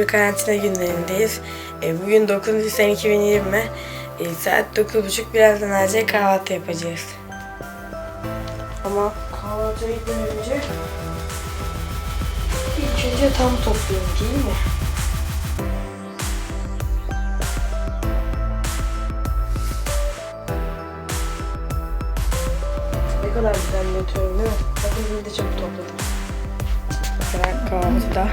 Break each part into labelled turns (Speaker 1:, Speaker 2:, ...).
Speaker 1: bir karantina günlerindeyiz. E, bugün 9. sene 2020. E, saat 9.30 birazdan acil kahvaltı yapacağız. Ama kahvaltıya gitmeden önce ilk önce tam toplayayım değil mi? Ne kadar güzel yatıyorum değil mi? Bakın de çabuk topladım. Mesela kahvaltıda.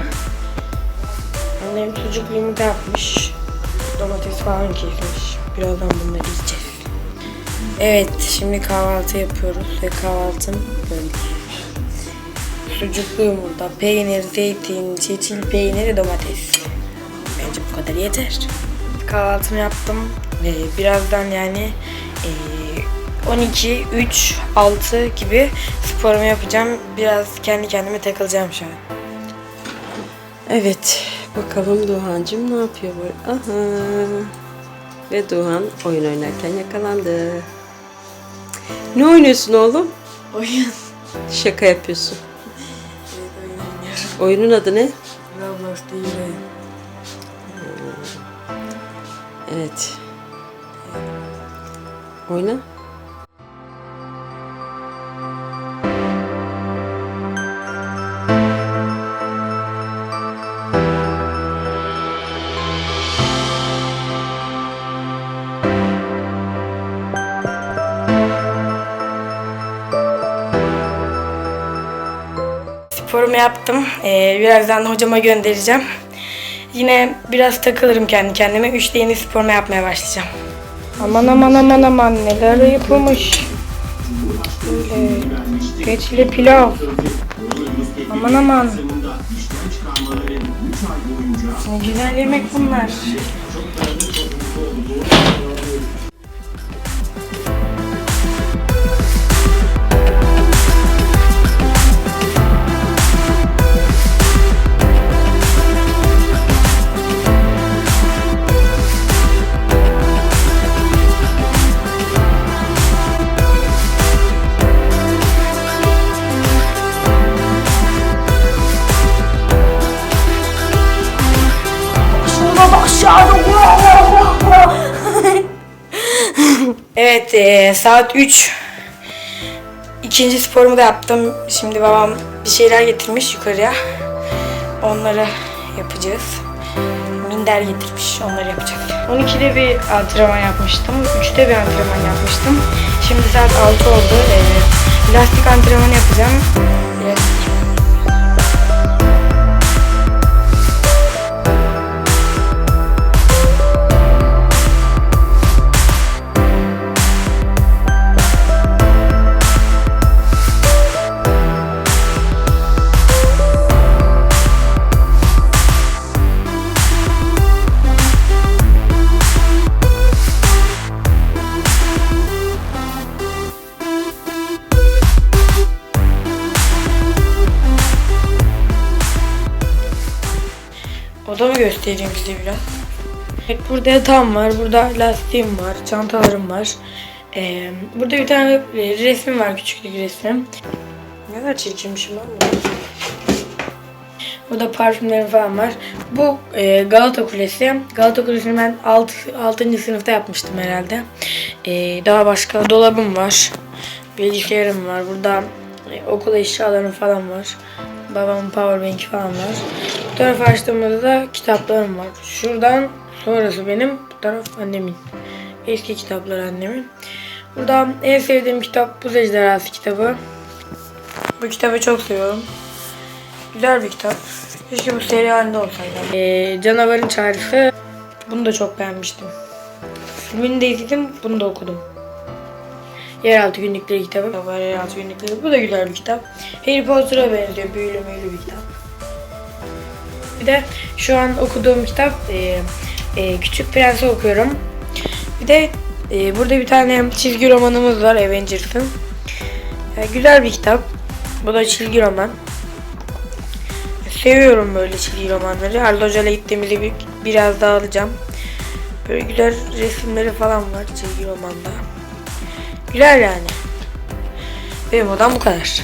Speaker 1: Annem sucuk yumurta yapmış. Domates falan kesmiş. Birazdan bunları yiyeceğiz. Evet, şimdi kahvaltı yapıyoruz ve kahvaltım böyle. Sucuklu yumurta, peynir, zeytin, çeçil peyniri, domates. Bence bu kadar yeter. Kahvaltımı yaptım ve birazdan yani eee, 12, 3, 6 gibi sporumu yapacağım. Biraz kendi kendime takılacağım şu an.
Speaker 2: Evet, bakalım Duhan'cığım ne yapıyor böyle? Aha. Ve Duhan oyun oynarken yakalandı. Ne oynuyorsun oğlum?
Speaker 1: Oyun.
Speaker 2: Şaka yapıyorsun.
Speaker 1: Evet, oyun oynuyorum.
Speaker 2: Oyunun adı ne?
Speaker 1: Roblox değil de.
Speaker 2: Evet. Oyna.
Speaker 1: Sporumu yaptım. Ee, birazdan da hocama göndereceğim. Yine biraz takılırım kendi kendime. Üçte yeni sporumu yapmaya başlayacağım. Aman aman aman aman neler yapılmış. Böyle peçli pilav. Aman aman. Ne güzel yemek bunlar. Evet eee, saat 3. İkinci sporumu da yaptım. Şimdi babam bir şeyler getirmiş yukarıya. Onları yapacağız. Minder getirmiş. Onları yapacağız. 12'de bir antrenman yapmıştım. 3'te bir antrenman yapmıştım. Şimdi saat 6 oldu. Eee, lastik antrenmanı yapacağım. Lastik. Odamı göstereyim size biraz. Evet, burada yatağım var, burada lastiğim var, çantalarım var. Ee, burada bir tane e, resmim var, küçük bir resmim. Ne kadar çirkinmişim lan bu. Burada parfümlerim falan var. Bu e, Galata Kulesi. Galata Kulesi'ni ben 6. 6. sınıfta yapmıştım herhalde. E, daha başka dolabım var. Bilgisayarım var. Burada e, okul eşyalarım falan var. Babamın powerbank falan var. Bu tarafa açtığımızda da kitaplarım var. Şuradan sonrası benim. Bu taraf annemin. Eski kitaplar annemin. Burada en sevdiğim kitap Buz Ejderhası kitabı. Bu kitabı çok seviyorum. Güzel bir kitap. Keşke bu seri halinde olsaydı. Ee, Canavarın Çağrısı. Bunu da çok beğenmiştim. Filmini de izledim, bunu da okudum. Yeraltı Günlükleri kitabı. Var Yeraltı Günlükleri. Bu da güzel bir kitap. Harry Potter'a benziyor. Büyülü müylü bir kitap. Bir de şu an okuduğum kitap e, e, Küçük Prens'i okuyorum. Bir de e, burada bir tane çizgi romanımız var Avengers'ın. E, güzel bir kitap. Bu da çizgi roman. Seviyorum böyle çizgi romanları. Arda Hoca'yla gittiğimizde bir, biraz daha alacağım. Böyle güzel resimleri falan var çizgi romanda. Güzel yani. Benim odam bu kadar.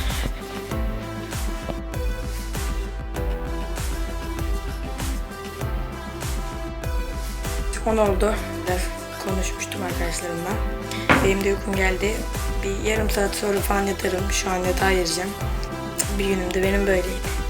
Speaker 1: On oldu. Biraz konuşmuştum arkadaşlarımla. Benim de uykum geldi. Bir yarım saat sonra falan yatarım. Şu an yatağa gireceğim. Bir günümde benim böyleydi.